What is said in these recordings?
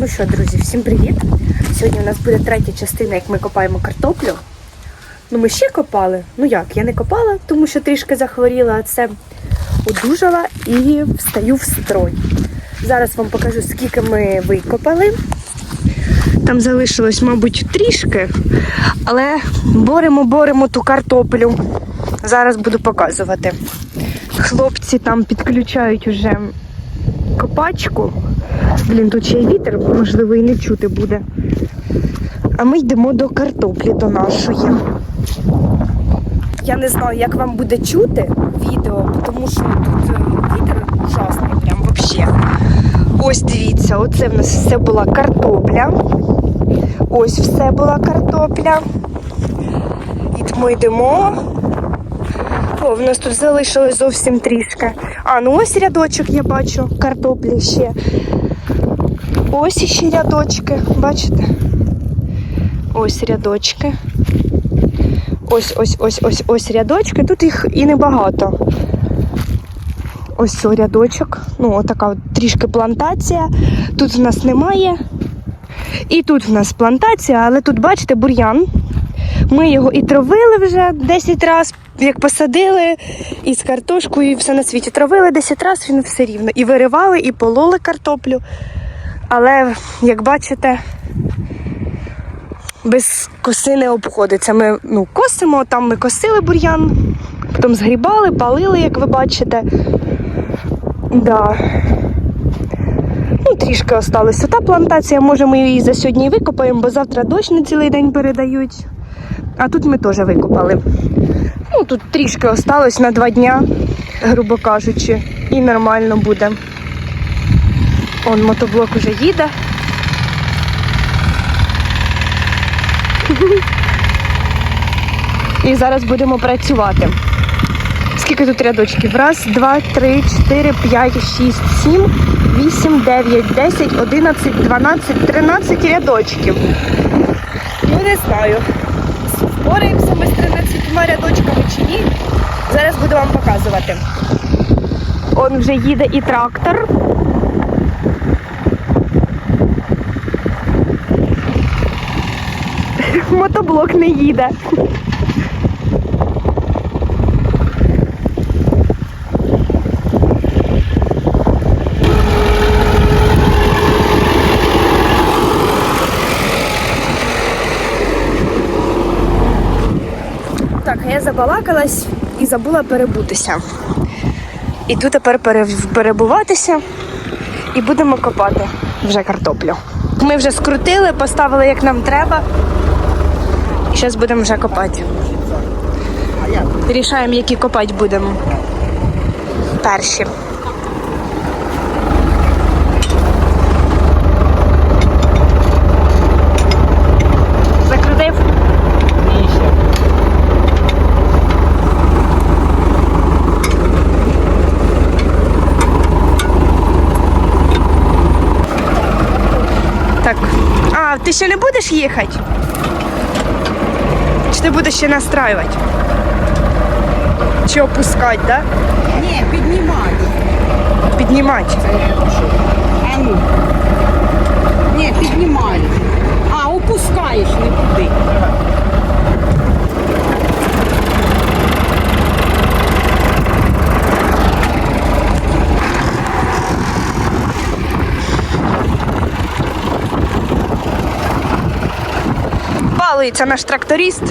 Ну що, друзі, всім привіт! Сьогодні у нас буде третя частина, як ми копаємо картоплю. Ну, ми ще копали. Ну як, я не копала, тому що трішки захворіла, а це одужала і встаю в строй. Зараз вам покажу, скільки ми викопали. Там залишилось, мабуть, трішки, але боремо, боремо ту картоплю. Зараз буду показувати. Хлопці там підключають уже копачку. Блін, тут ще й вітер, можливо, і не чути буде. А ми йдемо до картоплі, до нашої. Я не знаю, як вам буде чути відео, тому що тут е, вітер ужасний, прям взагалі. Ось дивіться, оце в нас все була картопля. Ось все була картопля. І ми йдемо. О, в нас тут залишилось зовсім трішки. А, ну ось рядочок я бачу, картоплі ще. Ось іще рядочки, бачите? Ось рядочки. Ось ось ось ось ось рядочки. Тут їх і небагато. Ось о рядочок. Ну, отака от трішки плантація. Тут в нас немає. І тут в нас плантація, але тут, бачите, бур'ян. Ми його і травили вже 10 разів, як посадили, і з картошкою, і все на світі. Травили 10 разів, він все рівно. І виривали, і пололи картоплю. Але, як бачите, без коси не обходиться. Ми ну, косимо, там ми косили бур'ян, потім згрібали, палили, як ви бачите. Да. Ну, трішки осталося. Та плантація, може, ми її за сьогодні викопаємо, бо завтра дощ на цілий день передають. А тут ми теж викопали. Ну, тут трішки осталось на два дня, грубо кажучи, і нормально буде. Он мотоблок уже їде. І зараз будемо працювати. Скільки тут рядочків? Раз, два, три, чотири, п'ять, шість, сім, вісім, дев'ять, десять, одинадцять, дванадцять, тринадцять рядочків. Ну, не знаю, впораємося 13 рядочками чи ні. Зараз буду вам показувати. Он вже їде і трактор. Мотоблок не їде. Так, а я забалакалась і забула перебутися. Іду тепер перебуватися і будемо копати вже картоплю. Ми вже скрутили, поставили як нам треба. І зараз будемо вже копати. Рішаємо, які копати будемо. Перші. ти ще не будеш їхати? Чи ти будеш ще настраювати? Чи опускати, да? Ні, піднімати. Піднімати. А ну. Ні, піднімаєш. Балується наш тракторист.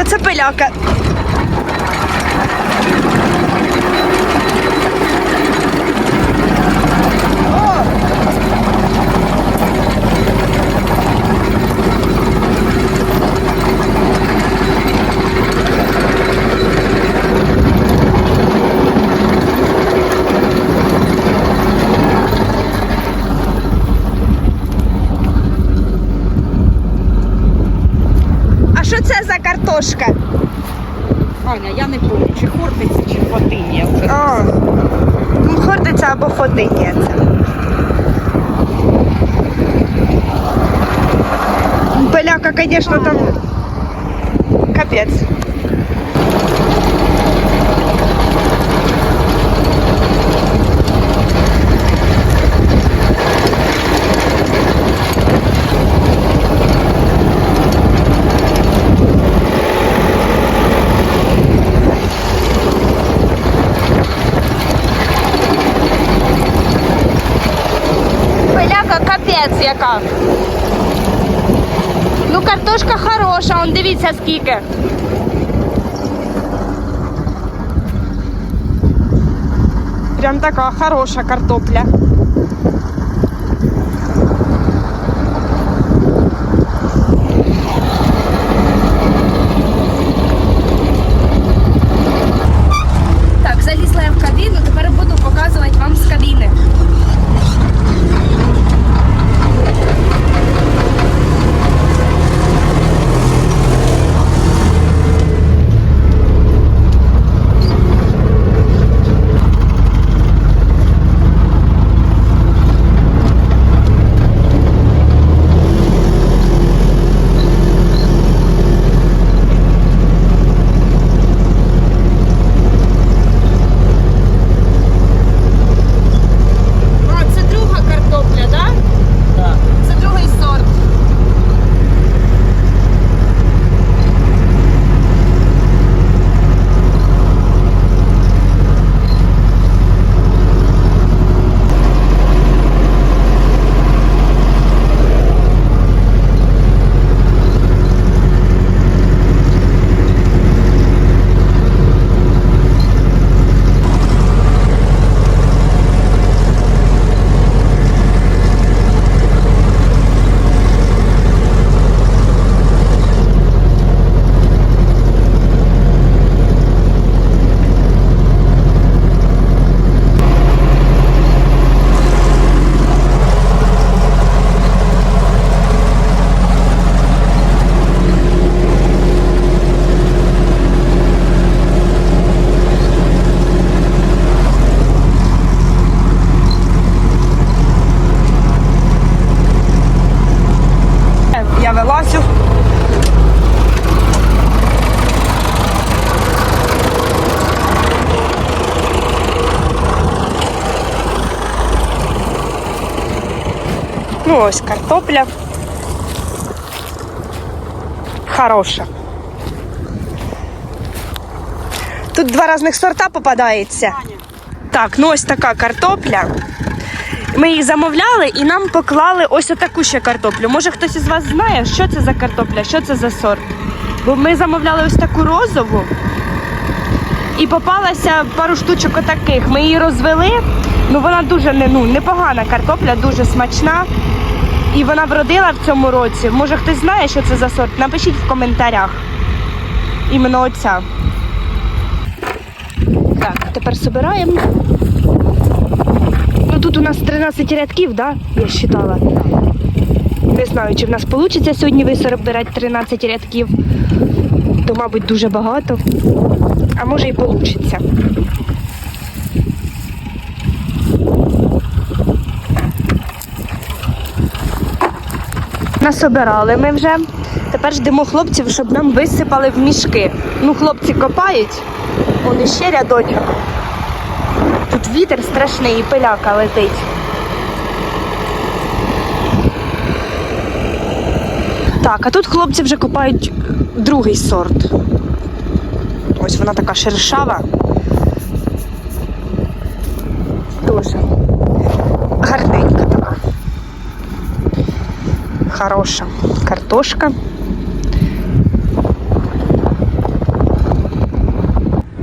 Оце пиляка. або ходити. Поляка, конечно, там капец. Капець яка. Ну, картошка хороша, он дивіться скільки. Прям така хороша картопля. Ну, ось картопля. Хороша. Тут два різних сорта попадається. Так, ну ось така картопля. Ми її замовляли і нам поклали ось отаку ще картоплю. Може хтось із вас знає, що це за картопля, що це за сорт? Бо ми замовляли ось таку розову і попалася пару штучок отаких. Ми її розвели. Ну вона дуже ну, непогана картопля, дуже смачна. І вона вродила в цьому році. Може хтось знає, що це за сорт? Напишіть в коментарях. Іменно оця. Так, тепер собираємо. Ну тут у нас 13 рядків, да? Я считала. Не знаю, чи в нас вийде сьогодні висобирати 13 рядків. То, мабуть, дуже багато. А може і вийде. Насобирали ми вже. Тепер ждемо хлопців, щоб нам висипали в мішки. Ну, хлопці копають. Он іще рядочок. Тут вітер страшний і пиляка летить. Так, а тут хлопці вже копають другий сорт. Ось вона така шершава. Дуже гарненька така. Хороша картошка.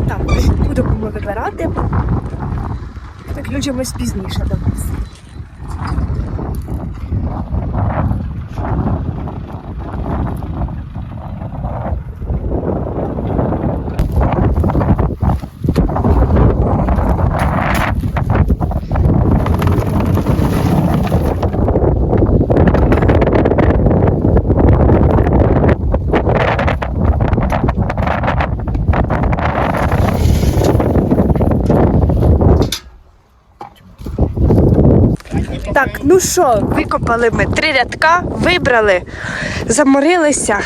Так, будемо вибирати. ось пізніше до вас. Що, викопали ми три рядка, вибрали, заморилися.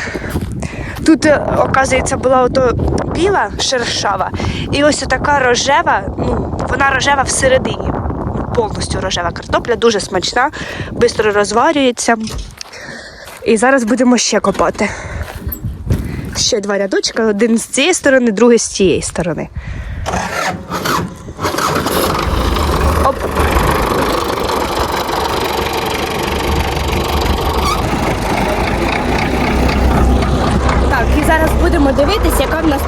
Тут, е, оказується, була ото біла шершава, і ось така рожева, ну, вона рожева всередині. Повністю рожева картопля, дуже смачна, швидко розварюється. І зараз будемо ще копати. Ще два рядочка, один з цієї сторони, другий з цієї сторони. Оп. Так, і зараз будемо дивитися, яка в нас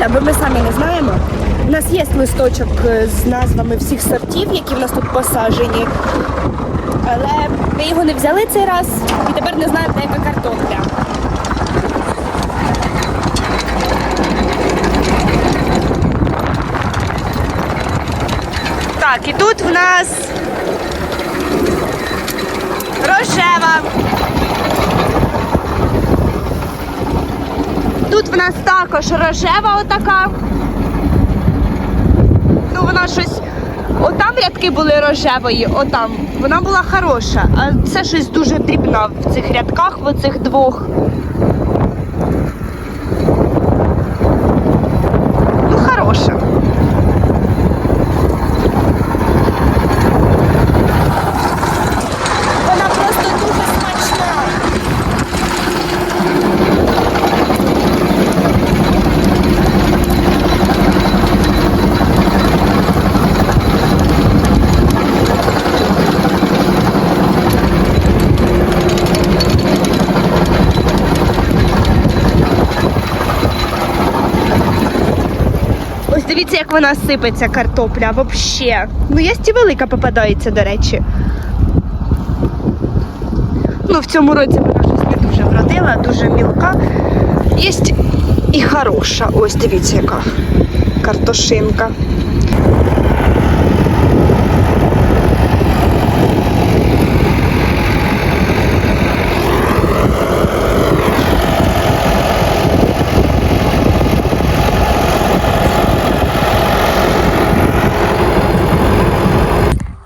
тут ми самі не знаємо. У нас є листочок е, з назвами всіх сортів, які в нас тут посаджені. Але ми його не взяли цей раз і тепер не знаємо, де яка картопля. Так, і тут в нас рожева. Тут в нас також рожева отака. Ну, вона щось. Отам рядки були рожевої, отам. Вона була хороша, а це щось дуже дрібна в цих рядках, в оцих двох. Ну, хороша. Вона просто дуже смачна. Ось дивіться, вона сипеться картопля, взагалі. Ну, є і велика попадається, до речі. Ну, в цьому році вона щось не дуже вродила, дуже мілка. Є і хороша. Ось дивіться, яка картошинка.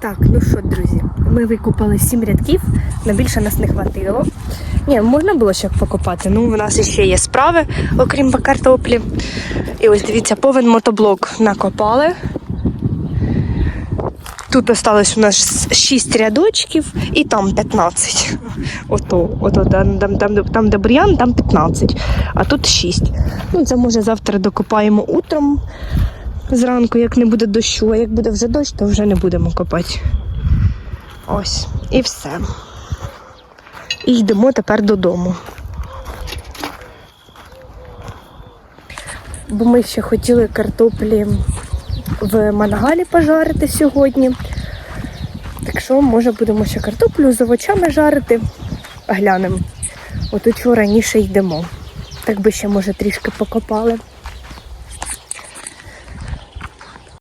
Так, ну що, друзі, ми викопали сім рядків, на більше нас не хватило. Ні, можна було ще покопати. Ну, у нас ще є справи, окрім картоплі. І ось дивіться, повен мотоблок накопали. Тут осталось у нас 6 рядочків і там 15. Ото, ото там, там, там, там, де бур'ян, там 15, а тут 6. Ну, це може завтра докопаємо утром зранку, як не буде дощу, а як буде вже дощ, то вже не будемо копати. Ось, і все. І йдемо тепер додому. Бо ми ще хотіли картоплі в мангалі пожарити сьогодні. Так що, може, будемо ще картоплю з овочами жарити. Глянемо. От раніше йдемо. Так би ще, може, трішки покопали.